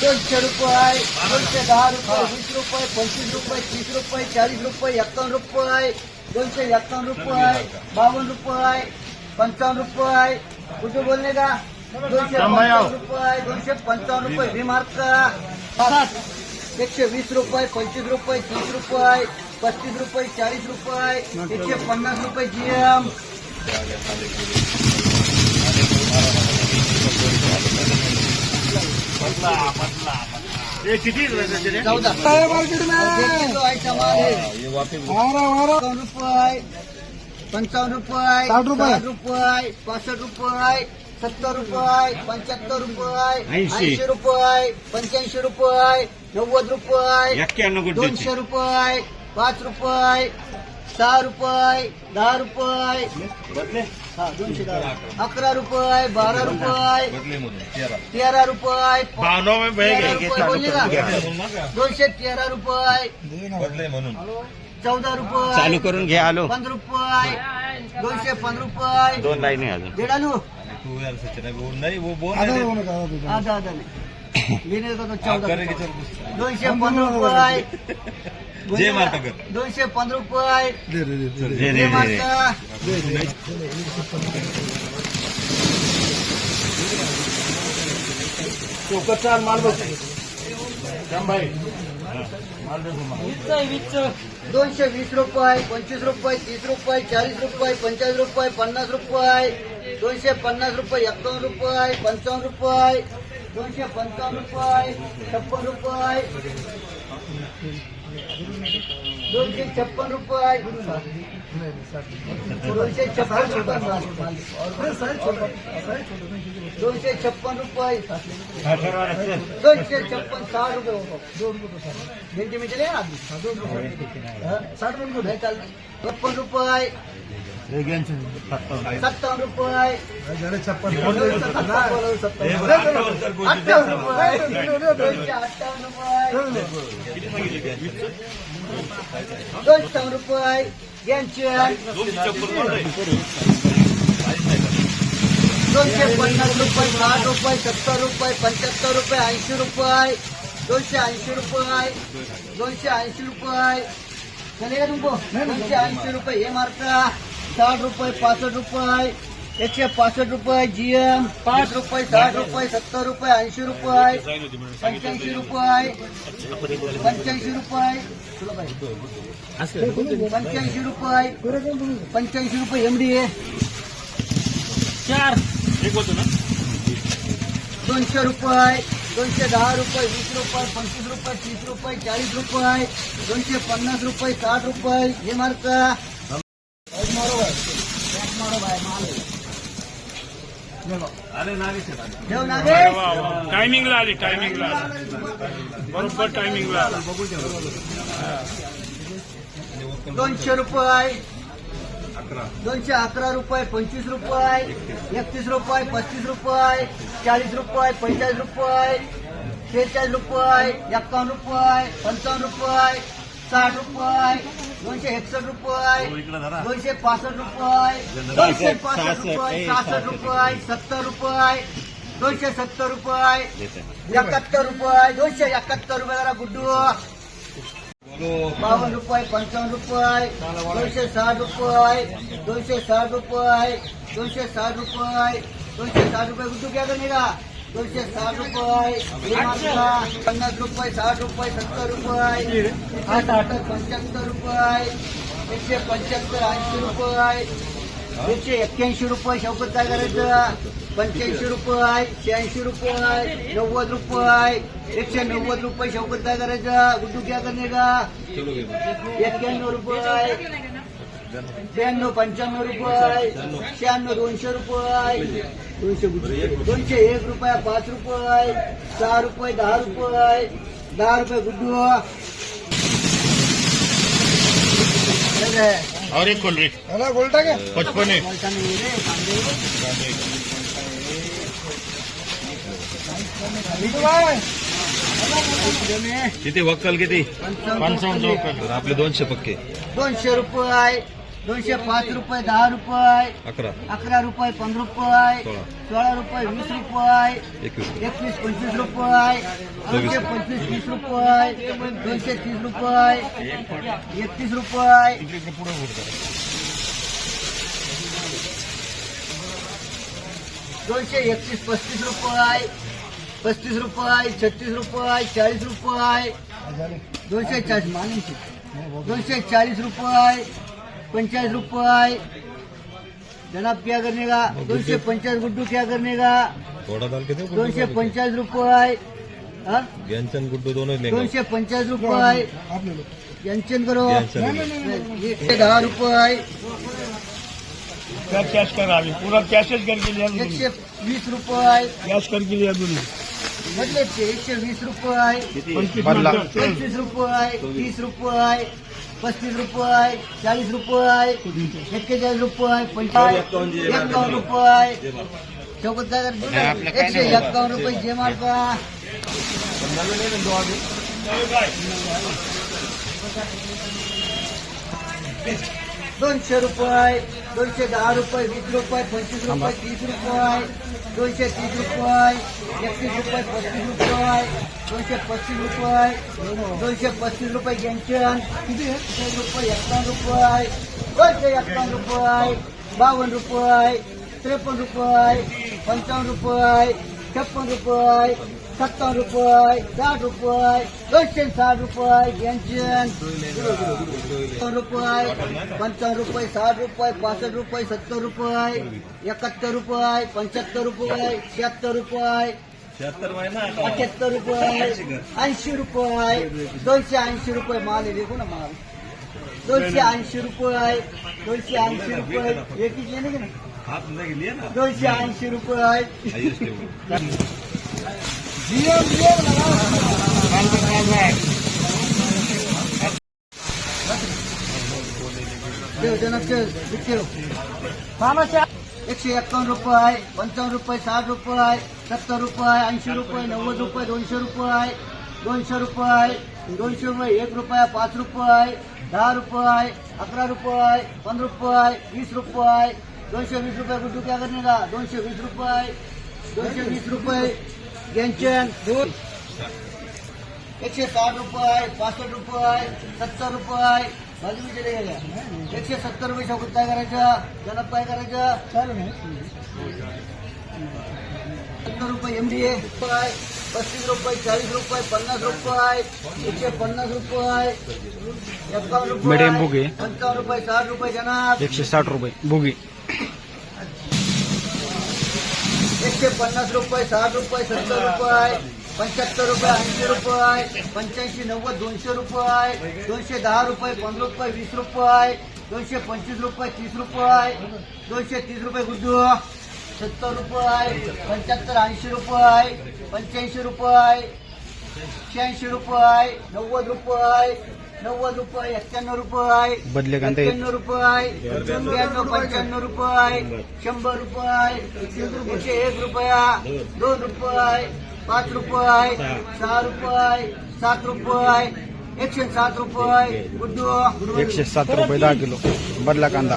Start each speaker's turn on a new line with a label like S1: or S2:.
S1: दोनशे रुपये दोनशे दहा रुपये वीस रुपये पंचवीस रुपये तीस रुपये चाळीस रुपये एक्कावन्न रुपये दोनशे एक्कावन्न रुपये बावन्न रुपये पंचावन्न रुपये। कुठे बोलणे का? दोनशे रुपये दोनशे पंचावन्न रुपये रिमार्क साठ. एकशे वीस रुपये पंचवीस रुपये तीस रुपये पस्तीस रुपये चाळीस रुपये एकशे पन्नास रुपये जीएम पंचावन्न रुपये पंचावन्न रुपये
S2: साठ रुपये.
S1: रुपये पासष्ट रुपये सत्तर रुपये पंच्याहत्तर रुपये
S3: ऐंशी.
S1: रुपये पंच्याऐंशी रुपये नव्वद रुपये दोनशे रुपये पाच रुपये सहा रुपये दहा रुपये. हा दोनशे दहा. अकरा रुपये बारा रुपये. तेरा. रुपये. तेरा रुपये बोलले का दोनशे तेरा रुपये. चौदा रुपये.
S3: चालू करून घ्या आलो.
S1: पंधरा रुपये. दोनशे पंधरा रुपये.
S3: दोन लाईन
S1: आलू नाही तो. दोनशे पंधरा रुपये.
S2: जय मार्तकर.
S1: दोनशे पंधरा रुपये. जय
S3: दे.
S1: माता. दोनशे वीस रुपये पंचवीस रुपये तीस रुपये चाळीस रुपये पंचाळीस रुपये पन्नास रुपये. दोनशे पन्नास रुपये एकावन्न रुपये पंचावन्न रुपये. दोनशे पंचावन्न रुपये छप्पन रुपये. दोनशे छप्पन रुपये. दोनशे छप्पन रुपये. दोनशे छप्पन रुपये. दोनशे छप्पन साठ रुपये दोन रुपये भेंडी मिळते ना आधी साठ रुपये. साठ रुपये. छप्पन रुपये. सत्तावन्न. रुपये.
S2: झाले
S1: अठ्ठावन्न रुपये. दोनशे अठ्ठावन्न रुपये. दोनशे रुपये. यांचे दोनशे पन्नास रुपये साठ रुपये सत्तर रुपये पंच्याहत्तर रुपये ऐंशी रुपये. दोनशे ऐंशी रुपये. दोनशे ऐंशी रुपये. चलेगा तुमको. दोनशे ऐंशी रुपये. हे मार्का साठ रुपये, पासष्ट रुपये, एकशे पासष्ट रुपये जीएम पाच रुपये, साठ रुपये, सत्तर रुपये, ऐंशी रुपये, पंच्याऐंशी रुपये पंच्याऐंशी रुपये. पंच्याऐंशी रुपये पंच्याऐंशी रुपये एमडी चार दोनशे रुपये, दोनशे दहा रुपये, वीस रुपये, पंचवीस रुपये, तीस रुपये, चाळीस रुपये, दोनशे पन्नास रुपये, साठ रुपये, हे मार्क
S4: टायमिंगला आली टायमिंगला बरोबर टायमिंगला
S1: दोनशे रुपये. दोनशे अकरा रुपये पंचवीस रुपये. एकतीस रुपये पस्तीस रुपये. चाळीस रुपये पंचेचाळीस रुपये. शेहेचाळीस रुपये एक्कावन्न रुपये पंचावन्न रुपये. साठ रुपये दोनशे एकसष्ट रुपये दोनशे पासष्ट रुपये दोनशे पासष्ट रुपये सहासष्ट रुपये सत्तर रुपये दोनशे सत्तर रुपये एकाहत्तर रुपये दोनशे एकाहत्तर रुपये जरा गुड्डू. बावन्न रुपये पंचावन्न रुपये दोनशे साठ रुपये दोनशे साठ रुपये दोनशे साठ रुपये दोनशे साठ रुपये गुड्डू क्या करेगा दोनशे साठ रुपये पन्नास रुपये साठ रुपये सत्तर रुपये आठ आठ पंच्याहत्तर रुपये एकशे पंच्याहत्तर ऐंशी रुपये एकशे एक्क्याऐंशी रुपये शौकत काय करायचं पंच्याऐंशी रुपये शहाऐंशी रुपये नव्वद रुपये एकशे नव्वद रुपये शौकत काय करायचं गुड्डू क्या करणे का एक्क्याण्णव रुपये. ब्याण्णव पंच्याण्णव रुपये शहाण्णव दोनशे रुपये दोनशे. दोनशे एक रुपया पाच रुपये सहा रुपये दहा रुपये दहा रुपये गुड्डू.
S4: और एक ड्रिंक
S2: ह्याला गोल्टा घ्या
S4: पचपन.
S3: किती वक्कल किती?
S1: पंचावन्न.
S4: चौकल
S3: आपले दोनशे पक्के.
S1: दोनशे रुपये. दोनशे पाच रुपये दहा रुपये
S3: अकरा.
S1: अकरा रुपये पंधरा रुपये
S3: सोळा.
S1: सोळा रुपये वीस रुपये
S3: एकवीस
S1: एकवीस पंचवीस रुपये दोनशे पंचवीस तीस रुपये दोनशे तीस रुपये एकतीस रुपये. दोनशे एकतीस पस्तीस रुपये पस्तीस रुपये छत्तीस रुपये चाळीस रुपये. दोनशे चाळीस मानांची दोनशे चाळीस रुपये पंचाळीस रुपये। जनाब क्या करने का? दोनशे पंचाळीस गुड्डू क्या करने का?
S3: थोड़ा कितने
S1: दोनशे पंचाळीस रुपये।
S3: ज्ञानचंद गुड्डू दोनों लेंगे.
S1: दोनशे पंचाळीस रुपये। यांचन करो।
S3: ज्ञानचंद.
S1: एकशे दहा रुपये।
S4: क्या कैश करा अभी? पूरा कैशेज करके लिया
S1: एकशे वीस रुपये।
S4: कैश करके लिया दोनों
S1: म्हटले ते एकशे वीस रुपये.
S4: पंचवीस
S1: रुपये तीस रुपये। पस्तीस रुपये चालीस रुपये एक्केचाळीस रुपये एक्कावन्न रुपये. एकशे एक्कावन्न रुपये जे मार का? दोनशे रुपये दोनशे दहा रुपये वीस रुपये पंचवीस रुपये तीस रुपये दोनशे तीस रुपये एकतीस रुपये पस्तीस रुपये दोनशे पस्तीस रुपये दोनशे पस्तीस रुपये जंक्शन किती रुपये एकावन्न रुपये दोनशे एकावन्न रुपये बावन्न रुपये त्रेपन्न रुपये पंचावन्न रुपये छप्पन रुपये सत्तावन्न रुपये साठ रुपये दोनशे साठ रुपये सत्तर रुपये पंचावन्न रुपये साठ रुपये पासष्ट रुपये सत्तर रुपये एकाहत्तर रुपये पंच्याहत्तर रुपये शहात्तर रुपये अठ्याहत्तर रुपये ऐंशी रुपये दोनशे ऐंशी रुपये माल आहे देखो ना माल। दोनशे ऐंशी रुपये दोनशे ऐंशी रुपये एकीच येणे की ना दोनशे ऐंशी रुपये ठेव एकशे एक्कावन्न रुपये पंचावन्न रुपये साठ रुपये सत्तर रुपये ऐंशी रुपये नव्वद रुपये दोनशे रुपये दोनशे रुपये दोनशे रुपये एक रुपया पाच रुपये दहा रुपये अकरा रुपये पंधरा रुपये वीस रुपये दोनशे वीस रुपये गुड्डू क्या का दोनशे वीस रुपये दोनशे वीस रुपये गेंचन दोन एकशे साठ रुपये पासष्ट रुपये सत्तर रुपये गेल्या एकशे सत्तर रुपये शोकत काय करायचं जनक काय करायचं सत्तर रुपये ए पस्तीस रुपये चाळीस रुपये पन्नास रुपये एकशे पन्नास रुपये एकावन्न रुपये. पंचावन्न रुपये साठ रुपये जनाब
S2: एकशे साठ रुपये बुगी
S1: एकशे पन्नास रुपये, साठ रुपये, सत्तर रुपये, पंच्याहत्तर रुपये, ऐंशी रुपये, पंच्याऐंशी, नव्वद, दोनशे रुपये, दोनशे दहा रुपये, पंधरा रुपये, वीस रुपये, दोनशे पंचवीस रुपये, तीस रुपये, दोनशे तीस रुपये गुड्डू, सत्तर रुपये, पंच्याहत्तर, ऐंशी रुपये, पंच्याऐंशी रुपये, शहाऐंशी रुपये, नव्वद रुपये नव्वद रुपये एक्क्याण्णव रुपये
S2: बदले कांदे.
S1: एक्क्याण्णव रुपये ब्याण्णव पंच्याण्णव रुपये शंभर रुपये एकशे एक रुपया दोन रुपये पाच रुपये सहा रुपये सात रुपये एकशे सात रुपये.
S2: एकशे सात रुपये दहा किलो. बदला कांदा.